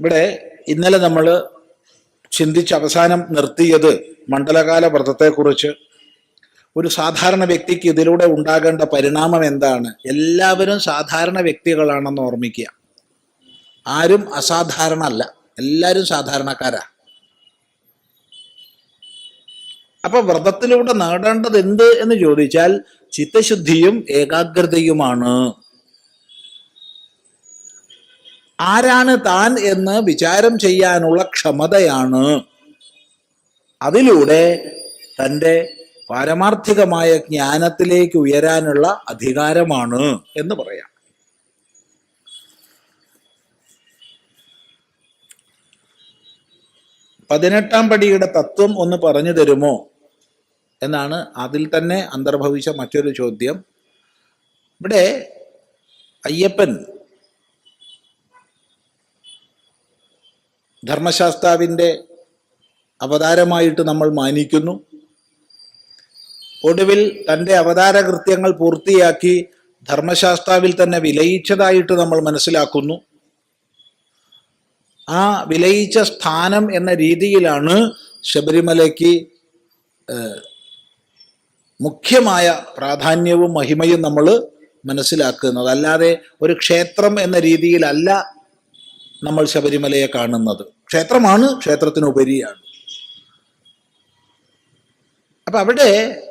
ഇവിടെ ഇന്നലെ നമ്മൾ ചിന്തിച്ച് അവസാനം നിർത്തിയത് മണ്ഡലകാല വ്രതത്തെക്കുറിച്ച്. ഒരു സാധാരണ വ്യക്തിക്ക് ഇതിലൂടെ ഉണ്ടാകേണ്ട പരിണാമം എന്താണ്? എല്ലാവരും സാധാരണ വ്യക്തികളാണെന്ന് ഓർമ്മിക്കുക. ആരും അസാധാരണ അല്ല. എല്ലാവരും സാധാരണക്കാരാ. അപ്പൊ വ്രതത്തിലൂടെ നേടേണ്ടത് എന്ത് എന്ന് ചോദിച്ചാൽ ചിത്തശുദ്ധിയും ഏകാഗ്രതയുമാണ്. ആരാണ് താൻ എന്ന് വിചാരം ചെയ്യാനുള്ള ക്ഷമതയാണ്. അതിലൂടെ തന്റെ പാരമാർത്ഥികമായ ജ്ഞാനത്തിലേക്ക് ഉയരാനുള്ള അധികാരമാണ് എന്ന് പറയാം. പതിനെട്ടാം പടിയുടെ തത്വം ഒന്ന് പറഞ്ഞു തരുമോ? എന്നാണ് അതിൽ തന്നെ അന്തർഭവിച്ച മറ്റൊരു ചോദ്യം. ഇവിടെ അയ്യപ്പൻ ധർമ്മശാസ്താവിന്റെ അവതാരമായിട്ട് നമ്മൾ മാനിക്കുന്നു. ഒടുവിൽ തന്റെ അവതാര കൃത്യങ്ങൾ പൂർത്തിയാക്കി ധർമ്മശാസ്താവിൽ തന്നെ വിലയിച്ചതായിട്ട് നമ്മൾ മനസ്സിലാക്കുന്നു. ആ വിലയിച്ച സ്ഥാനം എന്ന രീതിയിലാണ് ശബരിമലയ്ക്ക് മുഖ്യമായ പ്രാധാന്യവും മഹിമയും നമ്മൾ മനസ്സിലാക്കുന്നത്. അല്ലാതെ ഒരു ക്ഷേത്രം എന്ന രീതിയിലല്ല നമ്മൾ ശബരിമലയെ കാണുന്നത്. ക്ഷേത്രമാണ് ക്ഷേത്രത്തിനുപരിയാണ്. അപ്പൊ അവിടെ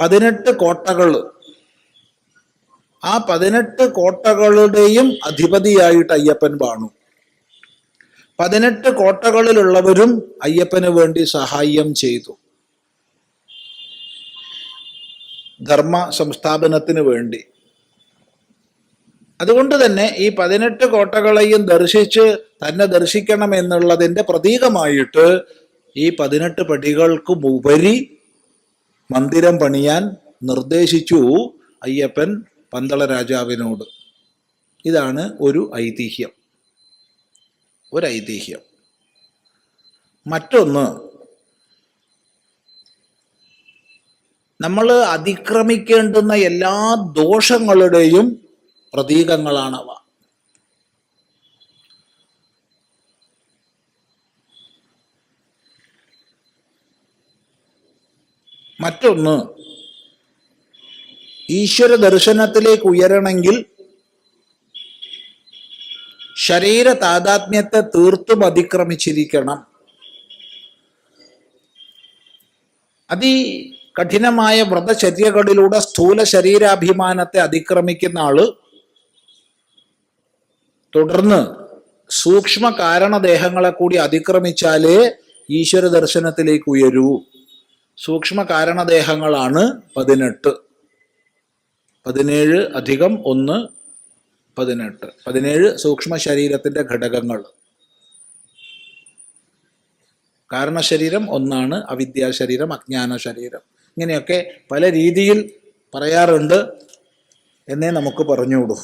പതിനെട്ട് കോട്ടകൾ ആ പതിനെട്ട് കോട്ടകളുടെയും അധിപതിയായിട്ട് അയ്യപ്പൻ വാണു പതിനെട്ട് കോട്ടകളിലുള്ളവരും അയ്യപ്പന് വേണ്ടി സഹായം ചെയ്തു. ധർമ്മ സംസ്ഥാപനത്തിന് വേണ്ടി. അതുകൊണ്ട് തന്നെ ഈ പതിനെട്ട് കോട്ടകളെയും ദർശിച്ച് തന്നെ ദർശിക്കണം എന്നുള്ളതിന്റെ പ്രതീകമായിട്ട് ഈ പതിനെട്ട് പടികൾക്കും ഉപരി മന്ദിരം പണിയാൻ നിർദ്ദേശിച്ചു അയ്യപ്പൻ പന്തള രാജാവിനോട് ഇതാണ് ഒരു ഐതിഹ്യം. ഒരു ഐതിഹ്യം. മറ്റൊന്ന് നമ്മൾ അതിക്രമിക്കേണ്ടുന്ന എല്ലാ ദോഷങ്ങളുടെയും പ്രതീകങ്ങളാണവ മറ്റൊന്ന് ഈശ്വര ദർശനത്തിലേക്ക് ഉയരണമെങ്കിൽ ശരീര താതാത്മ്യത്തെ തീർത്തും അതിക്രമിച്ചിരിക്കണം. അതി കഠിനമായ വ്രതചര്യകളിലൂടെ സ്ഥൂല ശരീരാഭിമാനത്തെ അതിക്രമിക്കുന്ന ആൾ തുടർന്ന് സൂക്ഷ്മ കാരണദേഹങ്ങളെ കൂടി അതിക്രമിച്ചാലേ ഈശ്വര ദർശനത്തിലേക്ക് ഉയരൂ. സൂക്ഷ്മ കാരണദേഹങ്ങളാണ് പതിനെട്ട്. പതിനേഴ് അധികം ഒന്ന് പതിനെട്ട്. പതിനേഴ് സൂക്ഷ്മ ശരീരത്തിന്റെ ഘടകങ്ങൾ. കാരണശരീരം ഒന്നാണ് അവിദ്യാശരീരം അജ്ഞാന ശരീരം ഇങ്ങനെയൊക്കെ പല രീതിയിൽ പറയാറുണ്ട് എന്നേ നമുക്ക് പറഞ്ഞുകൂടൂ.